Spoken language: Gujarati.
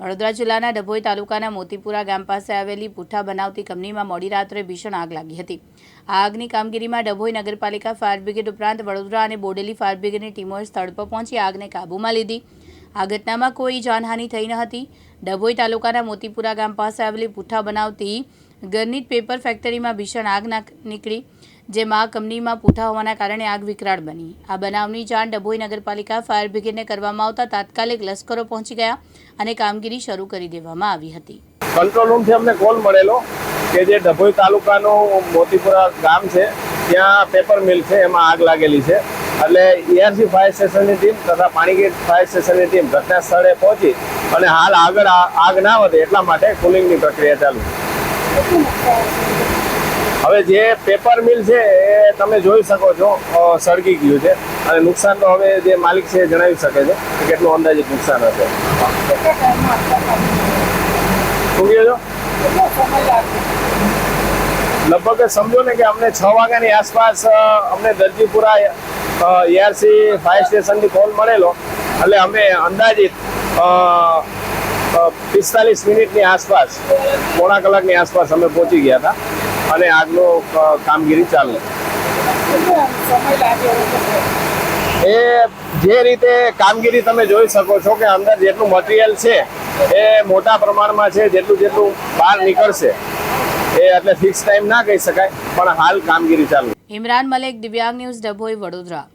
વડોદરા જિલ્લાના ડભોઈ તાલુકાના મોતીપુરા ગામ પાસે આવેલી પુઠ્ઠા બનાવતી કંપનીમાં મોડી રાત્રે ભીષણ આગ લાગી હતી. આ આગની કામગીરીમાં ડભોઈ નગરપાલિકા ફાયર બ્રિગેડ ઉપરાંત વડોદરા અને બોડેલી ફાયર બ્રિગેડની ટીમોએ સ્થળ પર પહોંચી આગને કાબૂમાં લીધી. આ ઘટનામાં કોઈ જાનહાનિ થઈ ન હતી. ડભોઈ તાલુકાના મોતીપુરા ગામ પાસે આવેલી પુઠ્ઠા બનાવતી ગરનીટ પેપર ફેક્ટરીમાં ભીષણ આગ ના નીકળી જેમાં કંપનીમાં પૂઠા હોવાના કારણે આગ વિકરાળ બની. આ બનાવની જાણ ડભોઈ નગરપાલિકા ફાયર બ્રિગેડને કરવામાં આવતા તાત્કાલિક લશ્કરો પહોંચી ગયા અને કામગીરી શરૂ કરી દેવામાં આવી હતી. કંટ્રોલ રૂમથી અમને કોલ મળેલો કે જે ડભોઈ તાલુકાનું મોતીપુરા ગામ છે, ત્યાં પેપર મિલ છે, એમાં આગ લાગેલી છે. એટલે ઈઆરસી ફાયર સ્ટેશનની ટીમ તથા પાણીગેટ ફાયર સ્ટેશનની ટીમ ઘટના સ્થળે પહોંચી અને હાલ આગળ આગ ના વધે એટલા માટે કુલિંગની પ્રક્રિયા ચાલુ છે. હવે જે પેપર મિલ છે એ તમે જોઈ શકો છો સળગી ગયું છે. અને નુકસાન તો હવે જે માલિક છે જણાવી શકે છે કે કેટલું અંદાજિત નુકસાન હશે. લગભગ સમજો ને કે અમને છ વાગ્યાની આસપાસ અમને દરજીપુરા એઆરસી ફાયર સ્ટેશનથી કોલ મળેલો. એટલે અમે અંદાજિત પિસ્તાલીસ મિનિટની આસપાસ, પોણા કલાકની આસપાસ અમે પહોંચી ગયા હતા અને આગનો કામગીરી ચાલુ. એ જે રીતે કામગીરી તમે જોઈ શકો છો કે અંદર જેટલું મટીરિયલ છે, એ મોટા પ્રમાણમાં છે, જેટલું જેટલું બહાર નીકળશે, એ એટલે ફિક્સ ટાઈમ ના કહી શકાય, પણ હાલ કામગીરી ચાલુ. ઇમરાન મલિક, દિવ્યાંગ ન્યૂઝ, ડભોઈ, વડોદરા.